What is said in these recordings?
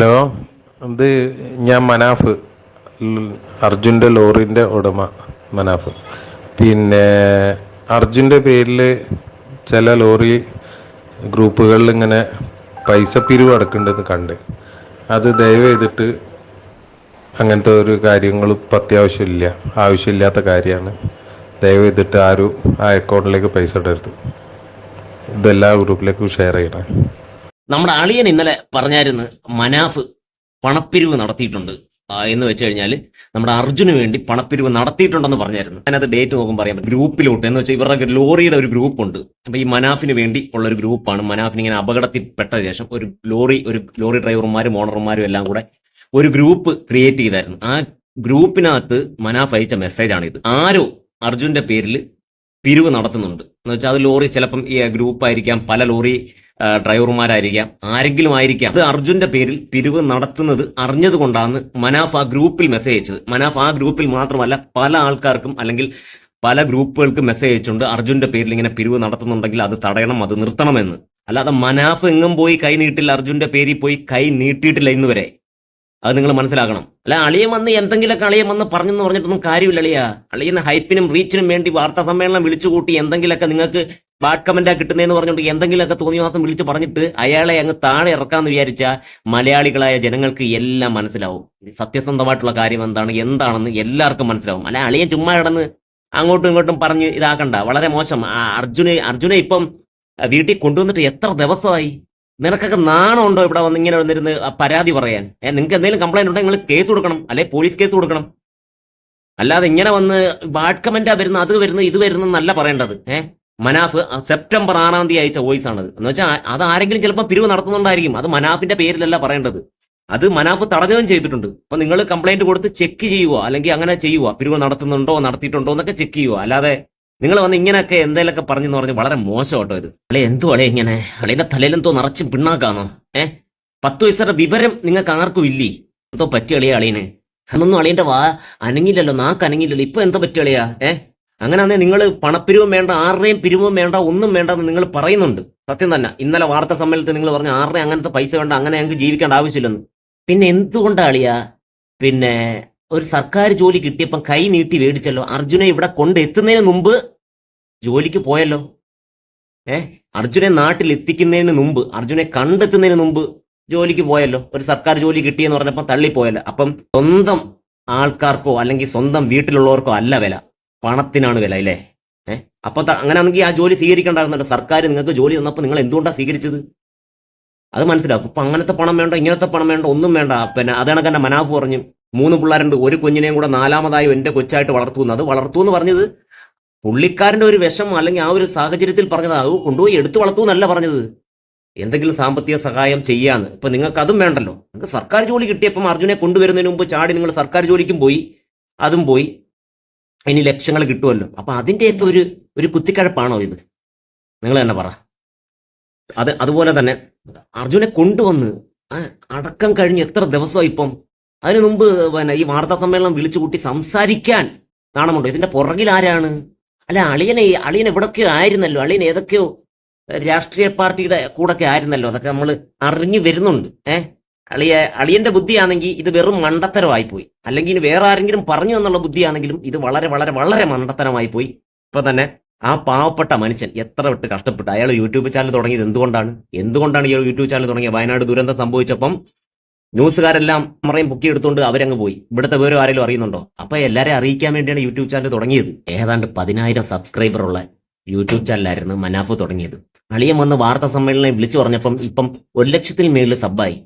Hello ഇത് ഞാൻ മനാഫ്. അർജുന്റെ ലോറിന്റെ ഉടമ മനാഫ്. പിന്നെ അർജുന്റെ പേരിൽ ചില ലോറി ഗ്രൂപ്പുകളിൽ ഇങ്ങനെ പൈസ പിരിവ് അടക്കുന്നുണ്ടെന്ന് കണ്ട്. അത് ദയവ് ചെയ്തിട്ട് അങ്ങനത്തെ ഒരു കാര്യങ്ങൾ ഇപ്പം അത്യാവശ്യമില്ല ആവശ്യമില്ലാത്ത കാര്യമാണ്. ദയവ് ചെയ്തിട്ട് ആരും ആ അക്കൗണ്ടിലേക്ക് പൈസ ഇടരുത്. ഇതെല്ലാ ഗ്രൂപ്പിലേക്കും ഷെയർ ചെയ്യണേ. നമ്മുടെ അളിയൻ ഇന്നലെ പറഞ്ഞായിരുന്നു മനാഫ് പണപ്പിരിവ് നടത്തിയിട്ടുണ്ട്. എന്ന് വെച്ച് കഴിഞ്ഞാൽ നമ്മുടെ അർജുന് വേണ്ടി പണപ്പിരിവ് നടത്തിയിട്ടുണ്ടെന്ന് പറഞ്ഞായിരുന്നു. അതിനകത്ത് ഡേറ്റ് നോക്കുമ്പോൾ പറയാം ഗ്രൂപ്പിലോട്ട് എന്ന് വെച്ചാൽ ഇവരുടെ ലോറിയുടെ ഒരു ഗ്രൂപ്പ് ഉണ്ട് അപ്പൊ ഈ മനാഫിന് വേണ്ടി ഉള്ള ഒരു ഗ്രൂപ്പാണ്. മനാഫിന് ഇങ്ങനെ അപകടത്തിൽപ്പെട്ട ശേഷം ഒരു ലോറി ഒരു ലോറി ഡ്രൈവർമാരും ഓണർമാരും എല്ലാം കൂടെ ഒരു ഗ്രൂപ്പ് ക്രിയേറ്റ് ചെയ്തായിരുന്നു. ആ ഗ്രൂപ്പിനകത്ത് മനാഫ് അയച്ച മെസ്സേജാണ് ഇത് ആരോ അർജുന്റെ പേരിൽ പിരിവ് നടത്തുന്നുണ്ട്. എന്ന് വെച്ചാൽ അത് ലോറി ചിലപ്പം ഈ ഗ്രൂപ്പ് ആയിരിക്കാം പല ലോറി ഡ്രൈവർമാരായിരിക്കാം. ആരെങ്കിലും ആയിരിക്കാം. അത് അർജുന്റെ പേരിൽ പിരിവ് നടത്തുന്നത് അറിഞ്ഞതുകൊണ്ടാണ് മനാഫ് ആ ഗ്രൂപ്പിൽ മെസ്സേജ് അയച്ചത്. മനാഫ് ആ ഗ്രൂപ്പിൽ മാത്രമല്ല പല ആൾക്കാർക്കും അല്ലെങ്കിൽ പല ഗ്രൂപ്പുകൾക്കും മെസ്സേജ് അയച്ചുകൊണ്ട് അർജുന്റെ പേരിൽ ഇങ്ങനെ പിരിവ് നടത്തുന്നുണ്ടെങ്കിൽ അത് തടയണം അത് നിർത്തണമെന്ന് അല്ലാതെ മനാഫ് എങ്ങും പോയി കൈ നീട്ടില്ല അർജുന്റെ പേരിൽ പോയി കൈ നീട്ടിയിട്ടില്ല ഇന്ന് വരെ അത് നിങ്ങൾ മനസ്സിലാക്കണം. അല്ല അളിയൻ വന്ന് എന്തെങ്കിലുമൊക്കെ അളിയൻ വന്ന് പറഞ്ഞെന്ന് പറഞ്ഞിട്ടൊന്നും കാര്യമില്ല അളിയ. അളിയന് ഹൈപ്പിനും റീച്ചിനും വേണ്ടി വാർത്താ സമ്മേളനം വിളിച്ചു കൂട്ടി എന്തെങ്കിലുമൊക്കെ നിങ്ങൾക്ക് ബാഡ് കമന്റാ കിട്ടുന്നതെന്ന് പറഞ്ഞുകൊണ്ട് എന്തെങ്കിലുമൊക്കെ തോന്നിയ മാസം വിളിച്ച് പറഞ്ഞിട്ട് അയാളെ അങ്ങ് താഴെ ഇറക്കാന്ന് വിചാരിച്ച മലയാളികളായ ജനങ്ങൾക്ക് എല്ലാം മനസ്സിലാവും. സത്യസന്ധമായിട്ടുള്ള കാര്യം എന്താണ് എന്താണെന്ന് എല്ലാവർക്കും മനസ്സിലാവും. അല്ല അളിയൻ ചുമ്മാ കിടന്ന് അങ്ങോട്ടും ഇങ്ങോട്ടും പറഞ്ഞ് ഇതാക്കണ്ട. വളരെ മോശം. അർജുനെ അർജുനെ ഇപ്പം വീട്ടിൽ കൊണ്ടുവന്നിട്ട് എത്ര ദിവസമായി? നിനക്കൊക്കെ നാണമുണ്ടോ ഇവിടെ വന്ന് ഇങ്ങനെ വന്നിരുന്ന് പരാതി പറയാൻ? ഏഹ് നിങ്ങൾക്ക് എന്തെങ്കിലും കംപ്ലൈന്റ് ഉണ്ടെങ്കിൽ നിങ്ങൾ കേസ് കൊടുക്കണം. അല്ലെ പോലീസ് കേസ് കൊടുക്കണം. അല്ലാതെ ഇങ്ങനെ വന്ന് ബാഡ് വരുന്ന അത് വരുന്ന ഇത് വരുന്ന എന്നല്ല പറയേണ്ടത്. ഏഹ് മനാഫ് സെപ്റ്റംബർ ആറാം തീയതി അയച്ച വോയിസ് ആണത്. എന്ന് വെച്ചാൽ അത് ആരെങ്കിലും ചിലപ്പോൾ പിരിവ് നടത്തുന്നുണ്ടായിരിക്കും. അത് മനാഫിന്റെ പേരിലല്ല പറയേണ്ടത്. അത് മനാഫ് തടഞ്ഞതും ചെയ്തിട്ടുണ്ട്. അപ്പൊ നിങ്ങൾ കംപ്ലൈന്റ് കൊടുത്ത് ചെക്ക് ചെയ്യുക. അല്ലെങ്കിൽ അങ്ങനെ ചെയ്യുക. പിരിവ് നടത്തുന്നുണ്ടോ നടത്തിയിട്ടുണ്ടോ എന്നൊക്കെ ചെക്ക് ചെയ്യുക. അല്ലാതെ നിങ്ങൾ വന്ന് ഇങ്ങനെയൊക്കെ എന്തേലൊക്കെ പറഞ്ഞെന്ന് പറഞ്ഞ് വളരെ മോശം കേട്ടോ ഇത്. അല്ലെ എന്തോ അളെ ഇങ്ങനെ? അളേന്റെ തലയിലെന്തോ നിറച്ച് പിണ്ണാക്കാന്നോ? ഏ? പത്ത് വയസ്സുടെ വിവരം നിങ്ങൾക്ക് ആർക്കും ഇല്ലേ? എന്തോ പറ്റിയ അളിയ അളിയന്. അന്നൊന്നും അളിയന്റെ വാ അനങ്ങില്ലല്ലോ നാക്ക് അനങ്ങില്ലല്ലോ ഇപ്പൊ എന്തോ പറ്റിയ അളിയാ? ഏ? അങ്ങനെയാണെ നിങ്ങൾ പണപ്പിരിവും വേണ്ട ആരുടെയും പിരിവും വേണ്ട ഒന്നും വേണ്ട എന്ന് നിങ്ങൾ പറയുന്നുണ്ട്. സത്യം തന്നെ. ഇന്നലെ വാർത്താ സമ്മേളനത്തിൽ നിങ്ങൾ പറഞ്ഞു ആരുടെ അങ്ങനത്തെ പൈസ വേണ്ട അങ്ങനെ ഞങ്ങൾക്ക് ജീവിക്കേണ്ട ആവശ്യമില്ലെന്ന്. പിന്നെ എന്തുകൊണ്ടാണ് അളിയാ? പിന്നെ ഒരു സർക്കാർ ജോലി കിട്ടിയപ്പം കൈ നീട്ടി മേടിച്ചല്ലോ. അർജുനെ ഇവിടെ കൊണ്ടെത്തുന്നതിന് മുമ്പ് ജോലിക്ക് പോയല്ലോ. ഏ? അർജുനെ നാട്ടിൽ എത്തിക്കുന്നതിന് മുമ്പ് അർജുനെ കണ്ടെത്തുന്നതിന് മുമ്പ് ജോലിക്ക് പോയല്ലോ. ഒരു സർക്കാർ ജോലി കിട്ടിയെന്ന് പറഞ്ഞപ്പോൾ തള്ളിപ്പോയല്ലോ. അപ്പം സ്വന്തം ആൾക്കാർക്കോ അല്ലെങ്കിൽ സ്വന്തം വീട്ടിലുള്ളവർക്കോ അല്ല വില. പണത്തിനാണ് വില അല്ലേ? ഏ? അപ്പൊ അങ്ങനെയാണെങ്കിൽ ആ ജോലി സ്വീകരിക്കേണ്ടായിരുന്നല്ലോ. സർക്കാർ നിങ്ങൾക്ക് ജോലി തന്നപ്പോൾ നിങ്ങൾ എന്തുകൊണ്ടാണ് സ്വീകരിച്ചത്? അത് മനസ്സിലാക്കും ഇപ്പൊ അങ്ങനത്തെ പണം വേണ്ട ഇങ്ങനത്തെ പണം വേണ്ട ഒന്നും വേണ്ട. പിന്നെ അതാണ് തന്നെ മനാഫ് പറഞ്ഞു മൂന്ന് പിള്ളേരുണ്ട് ഒരു കുഞ്ഞിനെയും കൂടെ നാലാമതായി എന്റെ കൊച്ചായിട്ട് വളർത്തുന്നു അത് വളർത്തു എന്ന് പറഞ്ഞത് പുള്ളിക്കാരന്റെ ഒരു വിഷം അല്ലെങ്കിൽ ആ ഒരു സാഹചര്യത്തിൽ പറഞ്ഞത് കൊണ്ടുപോയി എടുത്തു വളർത്തു എന്നല്ല പറഞ്ഞത്. എന്തെങ്കിലും സാമ്പത്തിക സഹായം ചെയ്യാന്ന്. ഇപ്പൊ നിങ്ങൾക്ക് അതും വേണ്ടല്ലോ. നിങ്ങൾക്ക് സർക്കാർ ജോലി കിട്ടിയപ്പം അർജുനെ കൊണ്ടുവരുന്നതിന് മുമ്പ് ചാടി നിങ്ങൾ സർക്കാർ ജോലിക്കും പോയി. അതും പോയി. ഇനി ലക്ഷങ്ങൾ കിട്ടുമല്ലോ. അപ്പൊ അതിന്റെയൊക്കെ ഒരു ഒരു കുത്തിക്കഴപ്പാണോ ഇത്? നിങ്ങൾ തന്നെ പറ. അത് അതുപോലെ തന്നെ അർജുനെ കൊണ്ടുവന്ന് അടക്കം കഴിഞ്ഞ് എത്ര ദിവസമായി ഇപ്പം? അതിനു മുമ്പ് പിന്നെ ഈ വാർത്താ സമ്മേളനം വിളിച്ചു കൂട്ടി സംസാരിക്കാൻ നാണമുണ്ടോ? ഇതിന്റെ പുറകിൽ ആരാണ്? അല്ല അളിയനെ അളിയൻ എവിടൊക്കെയോ ആയിരുന്നല്ലോ. അളിയൻ ഏതൊക്കെയോ രാഷ്ട്രീയ പാർട്ടിയുടെ കൂടൊക്കെ ആയിരുന്നല്ലോ. അതൊക്കെ നമ്മൾ അറിഞ്ഞു വരുന്നുണ്ട്. ഏഹ് അളിയ അളിയന്റെ ബുദ്ധിയാണെങ്കിൽ ഇത് വെറും മണ്ടത്തരമായി പോയി അല്ലെങ്കിൽ ഇനി വേറെ ആരെങ്കിലും പറഞ്ഞു എന്നുള്ള ബുദ്ധിയാണെങ്കിലും ഇത് വളരെ വളരെ വളരെ മണ്ടത്തരമായി പോയി ഇപ്പൊ തന്നെ ആ പാവപ്പെട്ട മനുഷ്യൻ എത്ര വിട്ട് കഷ്ടപ്പെട്ടു. അയാൾ യൂട്യൂബ് ചാനൽ തുടങ്ങിയത് എന്തുകൊണ്ടാണ്? എന്തുകൊണ്ടാണ് ഈ യൂട്യൂബ് ചാനൽ തുടങ്ങിയത്? വയനാട് ദുരന്തം സംഭവിച്ചപ്പം ന്യൂസുകാരെല്ലാം മറയും പൊക്കി എടുത്തുകൊണ്ട് അവരങ്ങ് പോയി. ഇവിടുത്തെ വേറെ ആരെങ്കിലും അറിയുന്നുണ്ടോ? അപ്പൊ എല്ലാരെയും അറിയിക്കാൻ വേണ്ടിയാണ് യൂട്യൂബ് ചാനൽ തുടങ്ങിയത്. ഏതാണ്ട് പതിനായിരം സബ്സ്ക്രൈബർ ഉള്ള യൂട്യൂബ് ചാനലായിരുന്നു മനാഫ് തുടങ്ങിയത്. അളിയൻ വന്ന് വാർത്താ സമ്മേളനം വിളിച്ചു പറഞ്ഞപ്പം ഇപ്പം ഒരു ലക്ഷത്തിൽ മേളിൽ സബ്ബായി.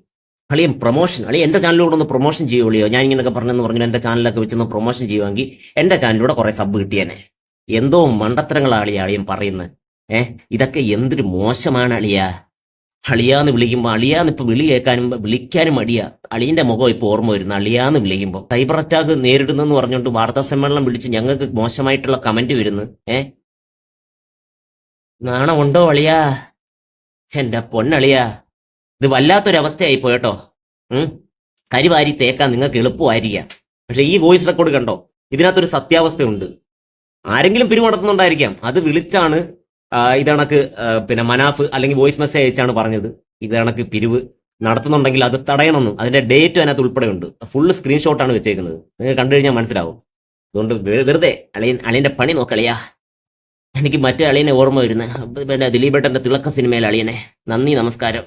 അളിയൻ പ്രൊമോഷൻ അളിയൻ എന്റെ ചാനലിലൂടെ ഒന്ന് പ്രൊമോഷൻ ചെയ്യുള്ളിയോ ഞാൻ ഇങ്ങനെയൊക്കെ പറഞ്ഞെന്ന് പറഞ്ഞു എന്റെ ചാനലൊക്കെ വെച്ചൊന്ന് പ്രൊമോഷൻ ചെയ്യുമെങ്കിൽ എന്റെ ചാനലിലൂടെ കുറെ സബ് കിട്ടിയേനെ. എന്തോ മണ്ടത്തരങ്ങളാണ് അളിയ അളിയൻ പറയുന്നത്. ഏഹ് ഇതൊക്കെ എന്തൊരു മോശമാണ് അളിയ? അളിയാന്ന് വിളിക്കുമ്പോൾ അളിയാന്ന് ഇപ്പൊ വിളി കേൾക്കാനും വിളിക്കാനും അടിയാ അളിയന്റെ മുഖം ഇപ്പൊ ഓർമ്മ വരുന്നു അളിയാന്ന് വിളിക്കുമ്പോൾ സൈബർ അറ്റാക്ക് നേരിടുന്നെന്ന് പറഞ്ഞുകൊണ്ട് വാർത്താ സമ്മേളനം വിളിച്ച് ഞങ്ങൾക്ക് മോശമായിട്ടുള്ള കമന്റ് വരുന്നു. ഏ? നാണമുണ്ടോ അളിയാ? എന്റെ പൊന്നളിയാ. ഇത് വല്ലാത്തൊരവസ്ഥയായി പോയട്ടോ കരിവാരി തേക്കാൻ നിങ്ങൾക്ക് എളുപ്പമായിരിക്കാം. പക്ഷെ ഈ വോയിസ് റെക്കോർഡ് കണ്ടോ? ഇതിനകത്തൊരു സത്യാവസ്ഥയുണ്ട്. ആരെങ്കിലും പിരിമുടക്കുന്നുണ്ടായിരിക്കാം. അത് വിളിച്ചാണ് ആ, ഇത് കണക്ക് പിന്നെ മനാഫ് അല്ലെങ്കിൽ വോയിസ് മെസ്സേജ് അയച്ചാണ് പറഞ്ഞത്. ഇതണക്ക് പിരിവ് നടത്തുന്നുണ്ടെങ്കിൽ അത് തടയണമെന്നും അതിന്റെ ഡേറ്റ് അതിനകത്ത് ഉൾപ്പെടെ ഉണ്ട് ഫുള്ള് സ്ക്രീൻഷോട്ടാണ് വെച്ചേക്കുന്നത്. നിങ്ങൾ കണ്ടു കഴിഞ്ഞാൽ മനസ്സിലാവും. അതുകൊണ്ട് വെറുതെ അളിയൻ അളിയന്റെ പണി നോക്കളിയാ. എനിക്ക് മറ്റേ അളിയനെ ഓർമ്മ വരുന്നത്. പിന്നെ ദിലീപേട്ടന്റെ തിളക്ക സിനിമയിലെ അളിയനെ. നന്ദി നമസ്കാരം.